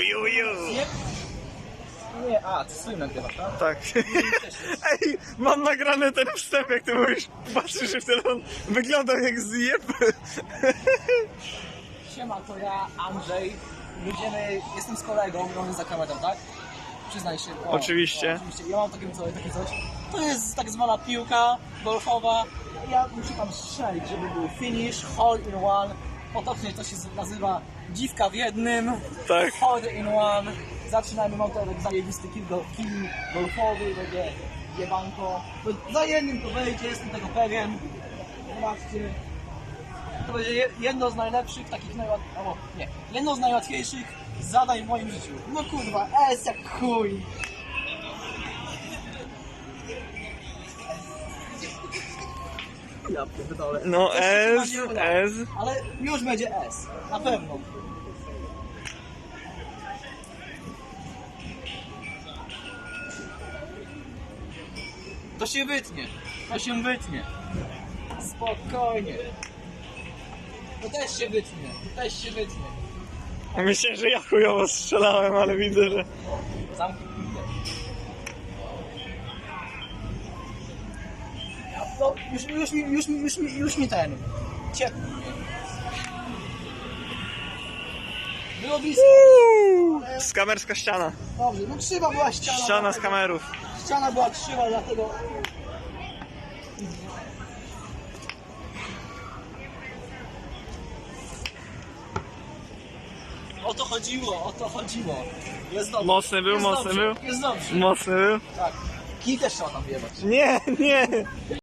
Ju, ju. Nie? A, ty swój nagrywasz, tak? Tak. Ej, mam nagrany ten wstęp, jak ty mówisz, patrzysz w telefon, wyglądał jak zjeb. Siema, to ja, Andrzej. Będziemy, jestem z kolegą, on jest za kamerą, tak? Przyznaj się. O, Oczywiście. O, oczywiście. Ja mam takie coś, takie coś. To jest tak zwana piłka golfowa. Ja muszę tam strzelić, żeby był finish, hole in one. Potocznie to się nazywa dziwka w jednym. Tak. Hole in one. Zaczynamy, taki zajebisty kill, go, kill golfowy, będzie jebanko. To Za jednym to wejdzie, jestem tego pewien. Zobaczcie. To będzie je- jedno z najlepszych, takich najłatwiejszych, albo nie, jedno z najłatwiejszych zadań w moim życiu. No kurwa, S jak chuj. Ja pierdolę. No S. S. Ale już będzie S, na pewno. To się wytnie, to się wytnie. Spokojnie. To też się wytnie, to też się wytnie. Myślę, że ja chujowo strzelałem, ale widzę, że... Zamknij No, już, już, mi, już, mi, już, mi, już mi ten. Ciepło. Było blisko. Z kamerska ściana. Dobrze, no krzywa była ściana. Ściana z kamerów. Ściana była krzywa, dlatego... O to chodziło, o to chodziło. Jest dobrze. Mocny był, jest mocny dobrze, był. Jest dobrze. Mocny był? Tak. Kij też trzeba tam wjebać. Nie, nie.